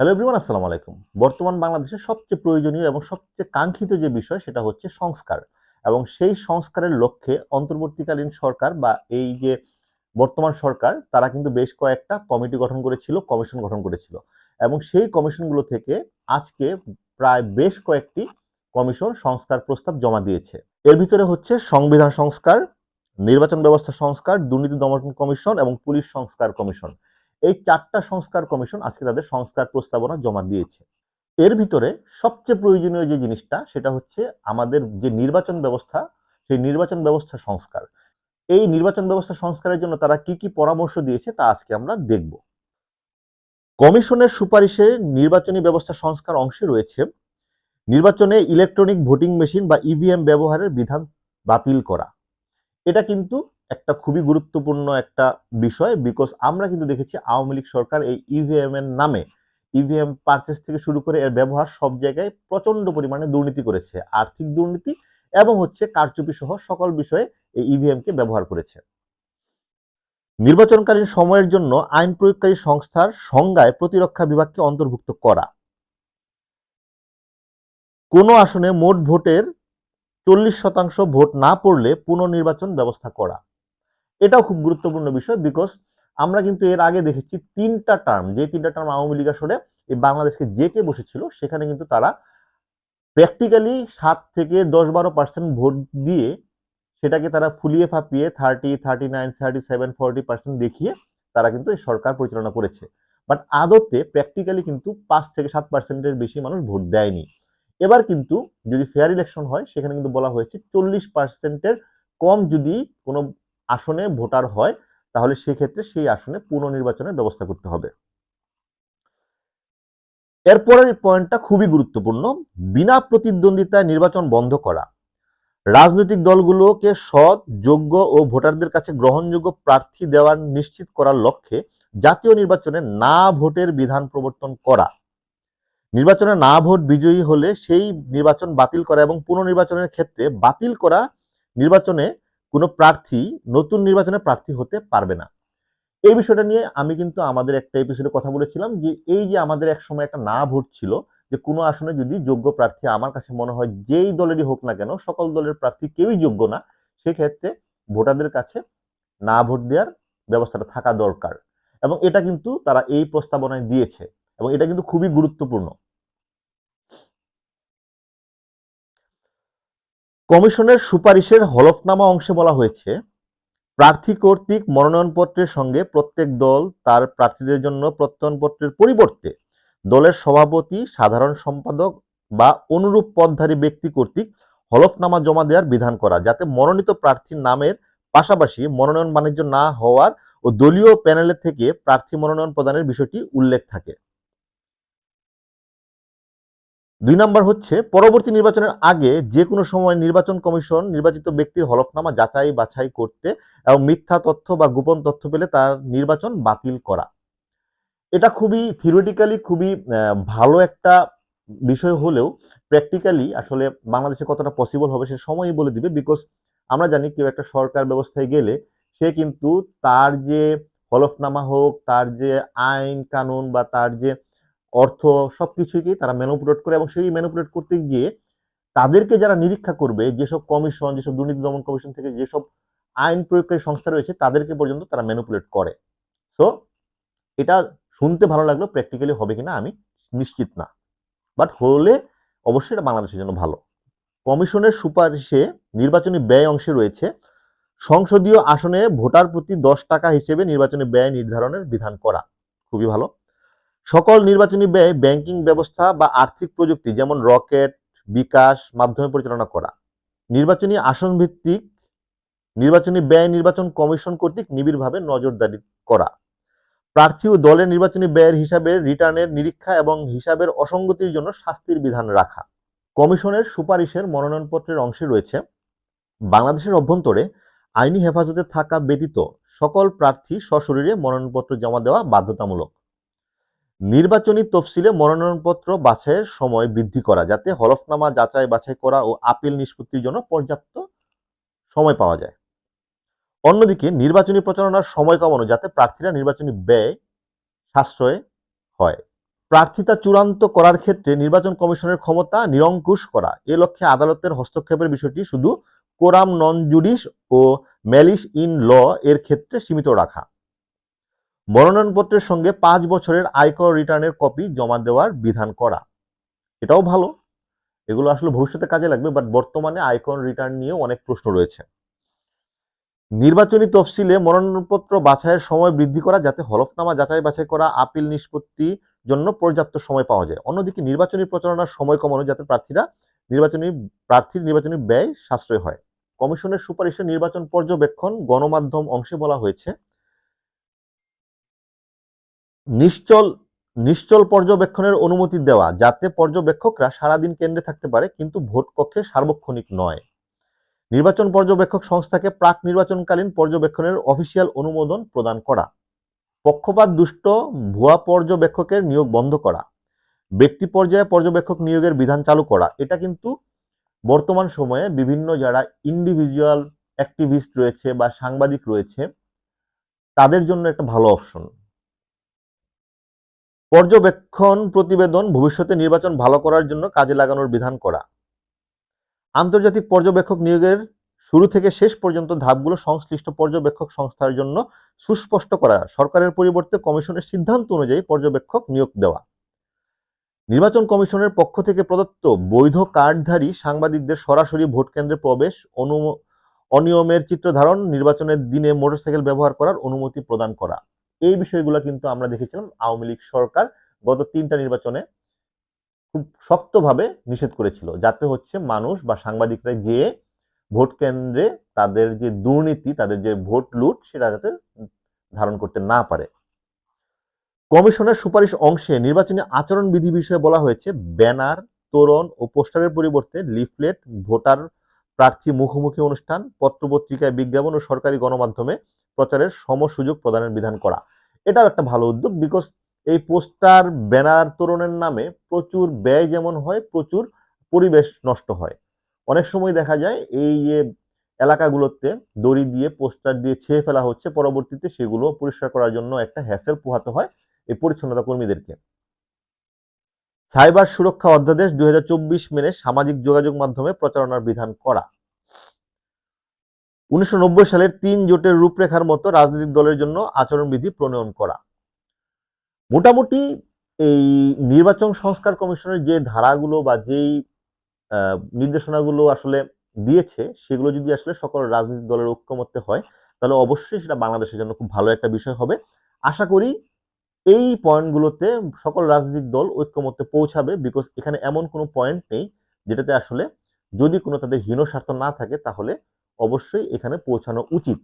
Hello everyone আসসালামু আলাইকুম। বর্তমান বাংলাদেশের সবচেয়ে প্রয়োজনীয় এবং সবচেয়ে কাঙ্ক্ষিত যে বিষয়, সেটা হচ্ছে সংস্কার। এবং সেই সংস্কারের লক্ষ্যে অন্তর্বর্তীকালীন সরকার বা এই যে বর্তমান সরকার, তারা কিন্তু বেশ কয়েকটা কমিটি গঠন করেছিল, কমিশন গঠন করেছিল। এবং সেই কমিশনগুলো থেকে আজকে প্রায় বেশ কয়েকটি কমিশন সংস্কার প্রস্তাব জমা দিয়েছে। এর ভিতরে হচ্ছে সংবিধান সংস্কার, নির্বাচন ব্যবস্থা সংস্কার, দুর্নীতি দমন কমিশন এবং পুলিশ সংস্কার কমিশন। এই চারটা সংস্কার কমিশন আজকে তাদের সংস্কার প্রস্তাবনা জমা দিয়েছে। এর ভিতরে সবচেয়ে প্রয়োজনীয় যে জিনিসটা, সেটা হচ্ছে আমাদের যে নির্বাচন ব্যবস্থা, সেই নির্বাচন ব্যবস্থা সংস্কার। এই নির্বাচন ব্যবস্থা সংস্কারের জন্য তারা কি কি পরামর্শ দিয়েছে, তা আজকে আমরা দেখব। কমিশনের সুপারিশে নির্বাচনী ব্যবস্থা সংস্কার অংশে রয়েছে, নির্বাচনে ইলেকট্রনিক ভোটিং মেশিন বা ইভিএম ব্যবহারের বিধান বাতিল করা। এটা কিন্তু একটা খুবই গুরুত্বপূর্ণ একটা বিষয় বিকজ আমরা কিন্তু দেখেছি আওয়ামী লীগ সরকার এই ইভিএম এর নামে ইভিএম পারচেস থেকে শুরু করে এর ব্যবহার সব জায়গায় প্রচণ্ড পরিমাণে দুর্নীতি করেছে, আর্থিক দুর্নীতি এবং হচ্ছে কারচুপি সহ সকল বিষয়ে এই ইভিএম কে ব্যবহার করেছে। নির্বাচনকালীন সময়ের জন্য আইন প্রয়োগকারী সংস্থার সংজ্ঞায় প্রতিরক্ষা বিভাগকে অন্তর্ভুক্ত করা। কোনো আসনে মোট ভোটের চল্লিশ শতাংশ ভোট না পড়লে পুনর্নির্বাচন ব্যবস্থা করা। এটাও খুব গুরুত্বপূর্ণ বিষয় বিকজ আমরা কিন্তু এর আগে দেখেছি তিনটা টার্ম যে তিনটা টার্ম আওয়ামী লীগ আসলে এই বাংলাদেশকে যে কে বসেছিল, সেখানে কিন্তু তারা প্র্যাকটিক্যালি সাত থেকে দশ বারো পার্সেন্ট ভোট দিয়ে সেটাকে তারা ফুলিয়ে ফাঁপিয়ে thirty thirty nine thirty seven forty percent দেখিয়ে তারা কিন্তু এই সরকার পরিচালনা করেছে। বাট আদতে প্র্যাকটিক্যালি কিন্তু পাঁচ থেকে সাত পার্সেন্টের বেশি মানুষ ভোট দেয়নি। এবার কিন্তু যদি ফেয়ার ইলেকশন হয়, সেখানে কিন্তু বলা হয়েছে চল্লিশ পার্সেন্টের কম যদি কোনো আসনে ভোটার হয়, তাহলে সেক্ষেত্রে সেই আসনে পুনর্নির্বাচনের ব্যবস্থা করতে হবে। এরপরের পয়েন্টটা খুবই গুরুত্বপূর্ণ, বিনা প্রতিদ্বন্দ্বিতায় নির্বাচন বন্ধ করা। রাজনৈতিক দলগুলোকে সৎ, যোগ্য ও ভোটারদের কাছে গ্রহণযোগ্য প্রার্থী দেওয়ার নিশ্চিত করার লক্ষ্যে জাতীয় নির্বাচনে না ভোটের বিধান প্রবর্তন করা। নির্বাচনে না ভোট বিজয়ী হলে সেই নির্বাচন বাতিল করা এবং পুনর্নির্বাচনের ক্ষেত্রে বাতিল করা নির্বাচনে কোনো প্রার্থী নতুন নির্বাচনে প্রার্থী হতে পারবে না। এই বিষয়টা নিয়ে আমি কিন্তু আমাদের একটা এপিসোডে কথা বলেছিলাম যে, এই যে আমাদের এক সময় একটা না ভোট ছিল, যে কোনো আসনে যদি যোগ্য প্রার্থী আমার কাছে মনে হয় যেই দলেরই হোক না কেন, সকল দলের প্রার্থী কেউই যোগ্য না, সেক্ষেত্রে ভোটারদের কাছে না ভোট দেওয়ার ব্যবস্থাটা থাকা দরকার। এবং এটা কিন্তু তারা এই প্রস্তাবনায় দিয়েছে। এবং এটা কিন্তু খুবই গুরুত্বপূর্ণ। কমিশনের সুপারিশের হলফনামা অংশে বলা হয়েছে, প্রার্থী কর্তৃক মনোনয়নপত্রের সঙ্গে প্রত্যেক দল তার প্রার্থীদের জন্য প্রত্যয়নপত্রের পরিবর্তে দলের সভাপতি, সাধারণ সম্পাদক বা অনুরূপ পদধারী ব্যক্তি কর্তৃক হলফনামা জমা দেওয়ার বিধান করা, যাতে মনোনীত প্রার্থীর নামের পাশাপাশি মনোনয়ন বাণিজ্য না হওয়ার ও দলীয় প্যানেলের থেকে প্রার্থী মনোনয়ন প্রদানের বিষয়টি উল্লেখ থাকে। দুই নম্বর হচ্ছে, পরবর্তী নির্বাচনের আগে যে কোনো সময় নির্বাচন কমিশন নির্বাচিত ব্যক্তির হলফনামা যাচাই বাছাই করতে এবং মিথ্যা তথ্য বা গোপন তথ্য পেলে তার নির্বাচন বাতিল করা। এটা খুবই থিওরিটিক্যালি খুবই ভালো একটা বিষয় হলেও প্র্যাকটিক্যালি আসলে বাংলাদেশে কতটা পসিবল হবে সে সময়ই বলে দিবে বিকজ আমরা জানি কেউ একটা সরকার ব্যবস্থায় গেলে সে কিন্তু তার যে হলফনামা হোক, তার যে আইন কানুন বা তার যে অর্থ সবকিছুকেই তারা ম্যানুপুলেট করে এবং সেই ম্যানুপুলেট করতে গিয়ে তাদেরকে যারা নিরীক্ষা করবে, যেসব কমিশন যেসব দুর্নীতি দমন কমিশন থেকে যেসব আইন প্রয়োগকারী সংস্থা রয়েছে, তাদেরকে পর্যন্ত তারা ম্যানুপুলেট করে। তো এটা শুনতে ভালো লাগল প্র্যাকটিক্যালি হবে কিনা আমি নিশ্চিত না। বাট হলে অবশ্যই এটা বাংলাদেশের জন্য ভালো। কমিশনের সুপারিশে নির্বাচনী ব্যয় অংশে রয়েছে, সংসদীয় আসনে ভোটার প্রতি দশ টাকা হিসেবে নির্বাচনী ব্যয় নির্ধারণের বিধান করা। খুবই ভালো। সকল নির্বাচনী ব্যয় ব্যাংকিং ব্যবস্থা বা আর্থিক প্রযুক্তি, যেমন রকেট, বিকাশ মাধ্যমে পরিচালনা করা। নির্বাচনী আসন ভিত্তিক নির্বাচনী ব্যয় নির্বাচন কমিশন কর্তৃক নিবিড়ভাবে নজরদারি করা। প্রার্থী ও দলের নির্বাচনী ব্যয়ের হিসাবে রিটার্নের নিরীক্ষা এবং হিসাবের অসঙ্গতির জন্য শাস্তির বিধান রাখা। কমিশনের সুপারিশের মনোনয়নপত্রের অংশে রয়েছে, বাংলাদেশের অভ্যন্তরে আইনি হেফাজতে থাকা ব্যতীত সকল প্রার্থী সশরীরে মনোনয়নপত্র জমা দেওয়া বাধ্যতামূলক। নির্বাচনী তফসিলে মনোনয়নপত্র বাছাইয়ের সময় বৃদ্ধি করা, যাতে হলফনামা যাচাই বাছাই করা ও আপিল নিষ্পত্তির জন্য পর্যাপ্ত সময় পাওয়া যায়। অন্যদিকে নির্বাচনী প্রচারণার সময় কমানো, যাতে প্রার্থীরা নির্বাচনী ব্যয় সাশ্রয় হয়। প্রার্থিতা চূড়ান্ত করার ক্ষেত্রে নির্বাচন কমিশনের ক্ষমতা নিরঙ্কুশ করা, এ লক্ষ্যে আদালতের হস্তক্ষেপের বিষয়টি শুধু কোরাম নন জুডিস ও ম্যালিস ইন ল এর ক্ষেত্রে সীমিত রাখা। মনোনয়নপত্রের সঙ্গে পাঁচ বছরের আয়কর রিটার্নের কপি জমা দেওয়ার বিধান করা। এটাও ভালো। এগুলো আসলে ভবিষ্যতে কাজে লাগবে বাট বর্তমানে আয়কর রিটার্ন নিয়েও অনেক প্রশ্ন রয়েছে। নির্বাচনী তফসিলে মনোনয়নপত্র বাছাইয়ের সময় বৃদ্ধি করা যাতে হলফনামা যাচাই বাছাই করা আপিল নিষ্পত্তি জন্য পর্যাপ্ত সময় পাওয়া যায়। অন্যদিকে নির্বাচনী প্রচারণার সময় কমানো যাতে প্রার্থীরা নির্বাচনী, প্রার্থীর নির্বাচনী ব্যয় সাশ্রয় হয়। কমিশনের সুপারিশে নির্বাচন পর্যবেক্ষণ গণমাধ্যম অংশে বলা হয়েছে। নিশ্চল নিশ্চল পর্যবেক্ষণের অনুমতি দেওয়া যাতে পর্যবেক্ষকরা সারাদিন কেন্দ্রে থাকতে পারে, কিন্তু ভোট কক্ষে সার্বক্ষণিক নয়। নির্বাচন পর্যবেক্ষক সংস্থাকে প্রাক নির্বাচনকালীন পর্যবেক্ষণের অফিসিয়াল অনুমোদন প্রদান করা। পক্ষপাত দুষ্ট, ভুয়া পর্যবেক্ষকের নিয়োগ বন্ধ করা। ব্যক্তি পর্যায়ে পর্যবেক্ষক নিয়োগের বিধান চালু করা। এটা কিন্তু বর্তমান সময়ে বিভিন্ন যারা ইন্ডিভিজুয়াল অ্যাক্টিভিস্ট রয়েছে বা সাংবাদিক রয়েছে, তাদের জন্য একটা ভালো অপশন পর্যবেক্ষণ প্রতিবেদন ভবিষ্যতে নির্বাচন ভালো করার জন্য কাজে লাগানোর বিধান করা। আন্তর্জাতিক পর্যবেক্ষক নিয়োগের শুরু থেকে শেষ পর্যন্ত ধাপগুলো সংশ্লিষ্ট পর্যবেক্ষক সংস্থার জন্য সুস্পষ্ট করা, সরকারের পরিবর্তে কমিশনের সিদ্ধান্ত অনুযায়ী পর্যবেক্ষক নিয়োগ দেওয়া। নির্বাচন কমিশনের পক্ষ থেকে প্রদত্ত বৈধ কার্ডধারী সাংবাদিকদের সরাসরি ভোট কেন্দ্রে প্রবেশ অনু অনিয়মের চিত্র ধারণ নির্বাচনের দিনে মোটরসাইকেল ব্যবহার করার অনুমতি প্রদান করা। এই বিষয়গুলো কিন্তু আমরা দেখেছিলাম আওয়ামী লীগ সরকার গত তিনটা নির্বাচনে খুব শক্তভাবে নিষেধ করেছিল, যাতে হচ্ছে মানুষ বা সাংবাদিকরা যে ভোট কেন্দ্রে তাদের যে দুর্নীতি, তাদের যে ভোট লুট, সেটা যাতে ধারণ করতে না পারে। কমিশনের সুপারিশ অংশে নির্বাচনী আচরণবিধি বিষয়ে বলা হয়েছে, ব্যানার, তোরণ ও পোস্টারের পরিবর্তে লিফলেট, ভোটার প্রার্থী মুখোমুখি অনুষ্ঠান, পত্রপত্রিকায় বিজ্ঞাপন ও সরকারি গণমাধ্যমে প্রচারের সম সুযোগ প্রদানের বিধান করা। এটাও একটা ভালো উদ্যোগ বিকজ এই পোস্টার, ব্যানার তোরণের নামে প্রচুর ব্যয় যেমন হয়, প্রচুর পরিবেশ নষ্ট হয়। অনেক সময় দেখা যায় এই যে এলাকাগুলোতে দড়ি দিয়ে পোস্টার দিয়ে ছেয়ে ফেলা হচ্ছে, পরবর্তীতে সেগুলো পরিষ্কার করার জন্য একটা হ্যাসেল পোহাতে হয় এই পরিচ্ছন্নতা কর্মীদেরকে। সাইবার সুরক্ষা অধ্যাদেশ দুই হাজার চব্বিশ মেনে সামাজিক যোগাযোগ মাধ্যমে প্রচারণার বিধান করা। উনিশশো সালের তিন জোটের রূপরেখার মতো রাজনৈতিক দলের জন্য আচরণবিধি প্রণয়ন করা। মোটামুটি এই নির্বাচন সংস্কার কমিশনের যে ধারাগুলো বা যেই নির্দেশনাগুলো আসলে দিয়েছে, সেগুলো যদি আসলে সকল রাজনৈতিক দলের ঐক্যমত্যে হয়, তাহলে অবশ্যই সেটা বাংলাদেশের জন্য খুব ভালো একটা বিষয় হবে। আশা করি এই পয়েন্টগুলোতে সকল রাজনৈতিক দল ঐক্যমত্যে পৌঁছাবে বিকজ এখানে এমন কোনো পয়েন্ট নেই যেটাতে আসলে যদি কোনো তাদের হীন স্বার্থ না থাকে, তাহলে অবশ্যই এখানে পৌঁছানো উচিত।